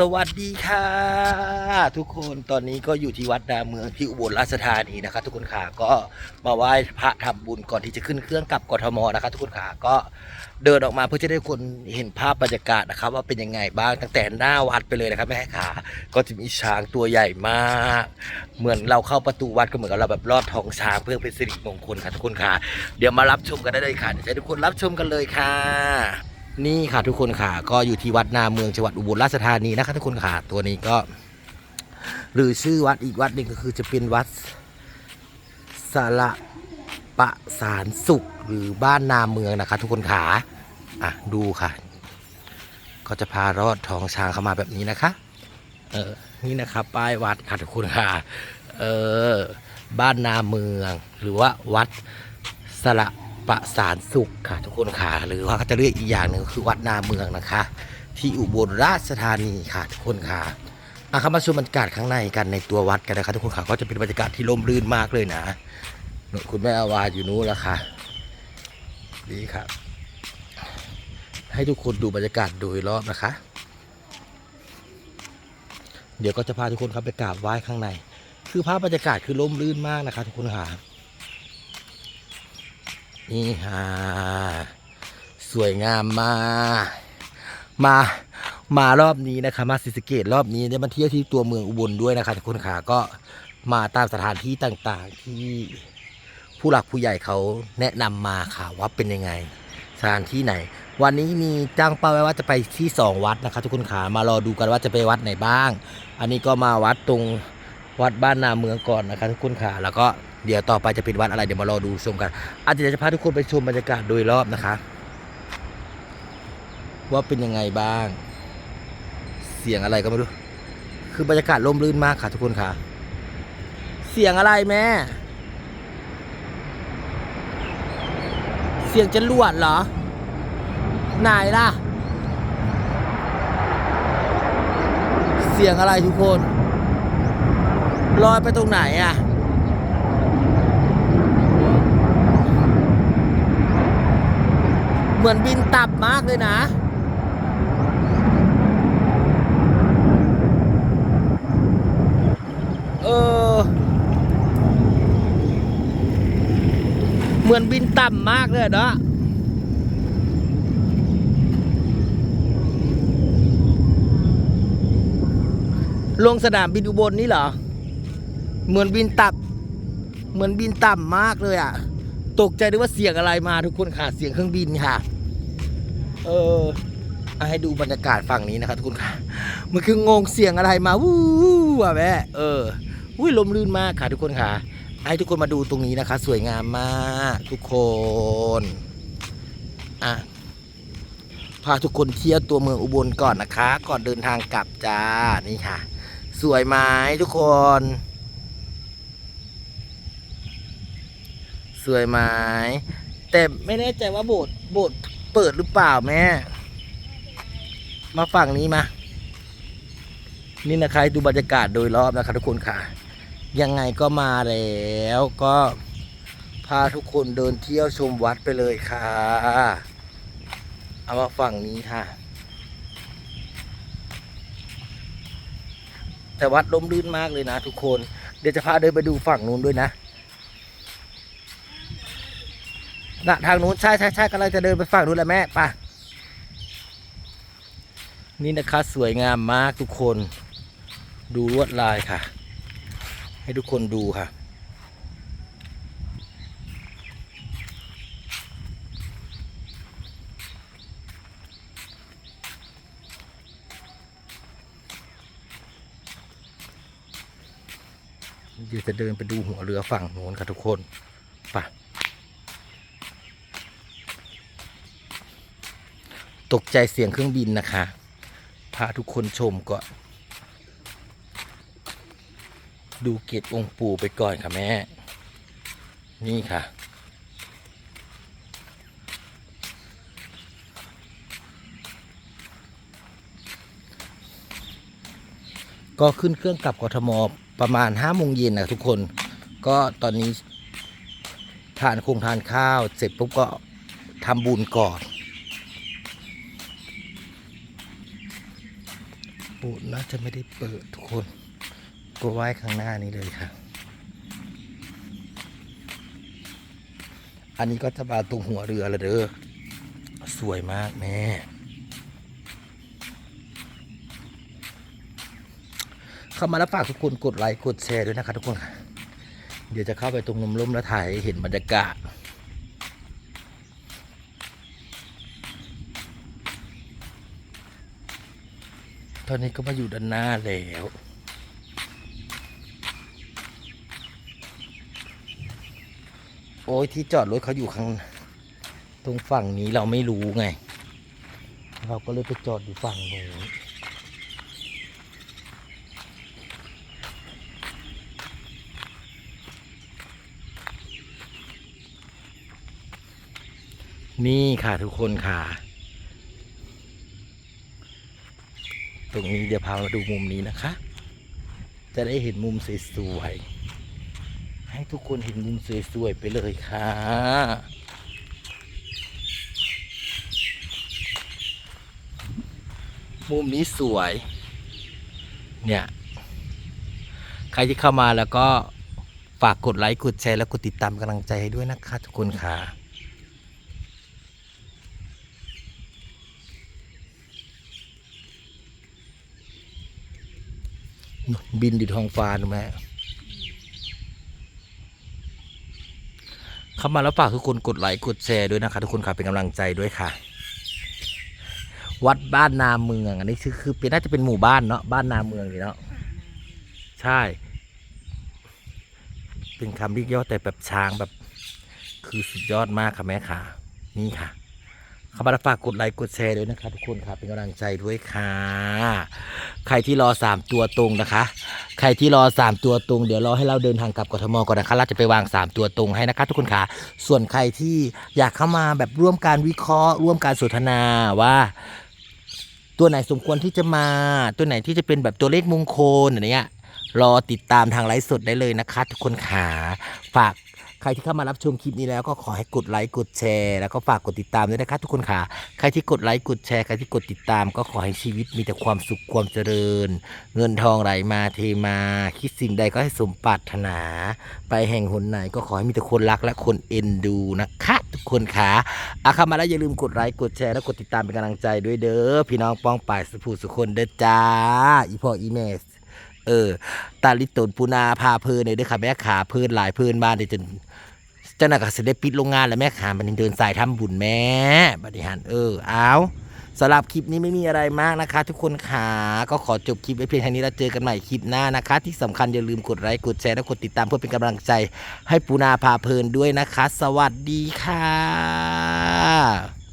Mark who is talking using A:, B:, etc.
A: สวัสดีค่ะ ทุกคนตอนนี้ก็อยู่ที่วัดดาเมืองที่อุบลราชธานีนะคะ ทุกคนค่ะก็มาไหว้พระทำบุญก่อนที่จะขึ้นเครื่องกลับกทมนะคะ ทุกคนค่ะก็เดินออกมาเพื่อจะได้คนเห็นภาพบรรยากาศนะครับ ว่าเป็นยังไงบ้างตั้งแต่หน้าวัดไปเลยนะครับแม่ค่ะก็จะมีช้างตัวใหญ่มาก เหมือนเราเข้าประตูวัดก็เหมือนกับเราแบบลอดท้องช้างเพื่อเป็นสิริมงคลค่ะทุกคนค่ะเดี๋ยวมารับชมกันได้เลยค่ะเดี๋ยวทุกคนรับชมกันเลยค่ะ นี่ค่ะทุกคนค่ะ ก็อยู่ที่วัดนาเมืองจังหวัดอุบลราชธานีนะคะทุกคนค่ะ ตัวนี้ก็ หรือชื่อวัดอีกวัดหนึ่งก็คือจะเป็นวัดสระปะสารสุขหรือบ้านนาเมืองนะคะ ทุกคนค่ะอะดูค่ะ ก็จะพารอดท้องช้างเข้ามาแบบนี้นะคะ เออนี่นะครับ ป้ายวัดค่ะทุกคนค่ะ เออ บ้านนาเมือง หรือว่าวัดสระ ประสานสุขค่ะ ทุกคนค่ะ หรือว่าจะเรียกอีกอย่างหนึ่งก็คือวัดนาเมืองนะคะ ที่อุบลราชธานีค่ะ ทุกคนค่ะมาเข้ามาชมบรรยากาศข้างในกันในตัววัดกันนะคะทุกคนค่ะก็จะเป็นบรรยากาศที่ร่มรื่นมากเลยนะคุณแม่อาวาอยู่นู้นแล้วค่ะดีครับให้ทุกคนดูบรรยากาศโดยรอบนะคะ เดี๋ยวก็จะพาทุกคนเข้าไปกราบไหว้ข้างใน คือภาพบรรยากาศคือร่มรื่นมากนะคะ ทุกคนค่ะ นี่ค่ะสวยงามมากมามารอบนี้นะคะมาศรีสเกดรอบนี้ได้มาเที่ยวที่ตัวเมืองอุบลด้วยนะคะทุกคนค่ะก็มาตามสถานที่ต่างๆที่ผู้หลักผู้ใหญ่เขาแนะนำมาค่ะว่าเป็นยังไง สถานที่ไหน วันนี้มีจ้างเป้าไว้ว่าจะไปที่สองวัดนะคะทุกคนค่ะมารอดูกันว่าจะไปวัดไหนบ้าง อันนี้ก็มาวัดตรงวัดบ้านนาเมืองก่อนนะคะทุกคนค่ะแล้วก็ เดี๋ยวต่อไปจะเป็นวัดอะไรเดี๋ยวมารอดูชมกันอาจจะจะพาทุกคนไปชมบรรยากาศโดยรอบนะคะ ว่าเป็นยังไงบ้าง เสียงอะไรก็ไม่รู้ คือบรรยากาศร่มรื่นมากค่ะทุกคนค่ะ เสียงอะไรแม่ เสียงจะรวดเหรอ ไหนล่ะ เสียงอะไรทุกคนลอยไปตรงไหนอะ เหมือนบินต่ำมากเลยนะเออเหมือนบินต่ำมากเลยเนาะลงสนามบินอุบลนี่เหรอ เหมือนบินตับ เหมือนบินต่ำมากเลยอะ ตกใจด้วยว่าเสียงอะไรมาทุกคนค่ะ เสียงเครื่องบินค่ะ เออให้ดูบรรยากาศฝั่งนี้นะครับทุกคนค่ะมันคืองงเสียงอะไรมาวู้ว่ะแม่เอออุ้ยลมลื่นมากค่ะทุกคนค่ะ ให้ทุกคนมาดูตรงนี้นะคะ สวยงามมากทุกคนอะพาทุกคนเที่ยวตัวเมืองอุบลก่อนนะคะ ก่อนเดินทางกลับจ้านี่ค่ะ สวยไหมทุกคน สวยไหมแต่ไม่แน่ใจว่าโบสถ์โบสถ์ เปิดหรือเปล่าแม่ มาฝั่งนี้มา นี่นะคะดูบรรยากาศโดยรอบนะคะทุกคนค่ะ ยังไงก็มาแล้วก็พาทุกคนเดินเที่ยวชมวัดไปเลยค่ะ เอามาฝั่งนี้ค่ะ แต่วัดร่มรื่นมากเลยนะทุกคน เดี๋ยวจะพาเดินไปดูฝั่งนู้นด้วยนะ นะทางนู้นใช่ใช่ใช่กำลังจะเดินไปฝั่งนู้นแหละแม่ไปนี่นะคะสวยงามมากทุกคน ดูลวดลายค่ะ ให้ทุกคนดูค่ะ เดี๋ยวจะเดินไปดูหัวเรือฝั่งโน้นค่ะทุกคน ไป ตกใจเสียงเครื่องบินนะคะพาทุกคนชมก่อนดูเกตองค์ปู่ไปก่อนค่ะแม่ นี่ค่ะ ก็ขึ้นเครื่องกลับกทมประมาณห้าโมงเย็นนะทุกคน ก็ตอนนี้ทานคงทานข้าว เสร็จปุ๊บก็ทำบุญก่อน โบสถ์น่าจะไม่ได้เปิดทุกคนก็ไหว้ข้างหน้านี้เลยค่ะ อันนี้ก็จะมาตรงหัวเรือและเด้อ สวยมากแม่ เข้ามาแล้วฝากทุกคนกดไลค์กดแชร์ด้วยนะคะทุกคนค่ะ เดี๋ยวจะเข้าไปตรงนมร่มแล้วถ่ายหเห็นบรรยากาศ ตอนนี้ก็มาอยู่ด้านหน้าแล้วโอ้ยที่จอดรถเขาอยู่ข้าง ตรงฝั่งนี้เราไม่รู้ไง เราก็เลยไปจอดอยู่ฝั่งโน้นนี่ค่ะทุกคนค่ะ ตรงนี้เดี๋ยวพามาดูมุมนี้นะคะ จะได้เห็นมุมสวยๆให้ทุกคนเห็นมุมสวยๆไปเลยค่ะมุมนี้สวย เนี่ย ใครที่เข้ามาแล้วก็ฝากกดไลค์ กดแชร์ และกดติดตามกำลังใจให้ด้วยนะคะทุกคนค่ะ บินดิดท้องฟ้าดูไหมเข้ามาแล้วฝากทุกคนกดไลค์กดแชร์ด้วยนะคะ ทุกคนค่ะเป็นกำลังใจด้วยค่ะ วัดบ้านนาเมือง อันนี้คือคือเป็นน่าจะเป็นหมู่บ้านเนาะบ้านนาเมืองนี่เนาะใช่ เป็นคำเรียกย่อแต่แบบช้างแบบ คือสุดยอดมากค่ะแม่ค่ะ นี่ค่ะ เข้ามาฝากกดไลค์กดแชร์ด้วยนะคะทุกคนค่ะเป็นกำลังใจด้วยค่ะ ใครที่รอสามตัวตรงนะคะ ใครที่รอสามตัวตรง เดี๋ยวรอให้เราเดินทางกลับกทมก่อนนะคะเราจะไปวางสามตัวตรงให้นะคะทุกคนค่ะ ส่วนใครที่อยากเข้ามาแบบร่วมการวิเคราะห์ ร่วมการสนทนาว่าตัวไหนสมควรที่จะมา ตัวไหนที่จะเป็นแบบตัวเลขมงคลอะไรเงี้ยรอติดตามทางไลฟ์สดได้เลยนะคะ ทุกคนขาฝาก ใครที่เข้ามารับชมคลิปนี้แล้วก็ขอให้กดไลค์กดแชร์ แล้วก็ฝากกดติดตามด้วยนะคะทุกคนค่ะ ใครที่กดไลค์กดแชร์ใครที่กดติดตาม ก็ขอให้ชีวิตมีแต่ความสุขความเจริญ เงินทองไหลมาเทมา คิดสิ่งใดก็ให้สมปรารถนา ไปแห่งหนไหนก็ขอให้มีแต่คนรักและคนเอ็นดูนะคะทุกคนค่ะอาเข้ามาแล้วอย่าลืมกดไลค์กดแชร์และกดติดตามเป็นกำลังใจด้วยเด้อพี่น้องป้องป่ายสุภูสุคนเด้อจ้าอีพ่ออีเมสเออ ตาลิตนปูนาพาเพลินเลยด้อค่ะแม่ขาเพลินหลายเพลินบ้านเดี๋ยจน จ้าหน้าที่เสได็จปิดโรงงานแล้วแม่ขามันยังเดินสายทำบุญแม่บริหารเออเอาสำหรับคลิปนี้ไม่มีอะไรมากนะคะ ทุกคนขาก็ขอจบคลิปไว้เพียงเท่านี้แล้วเจอกันใหม่คลิปหน้านะคะ ที่สำคัญอย่าลืมกดไลค์กดแชร์และกดติดตามเพื่อเป็นกำลังใจ ให้ปูนาพาเพลินด้วยนะคะ สวัสดีค่ะ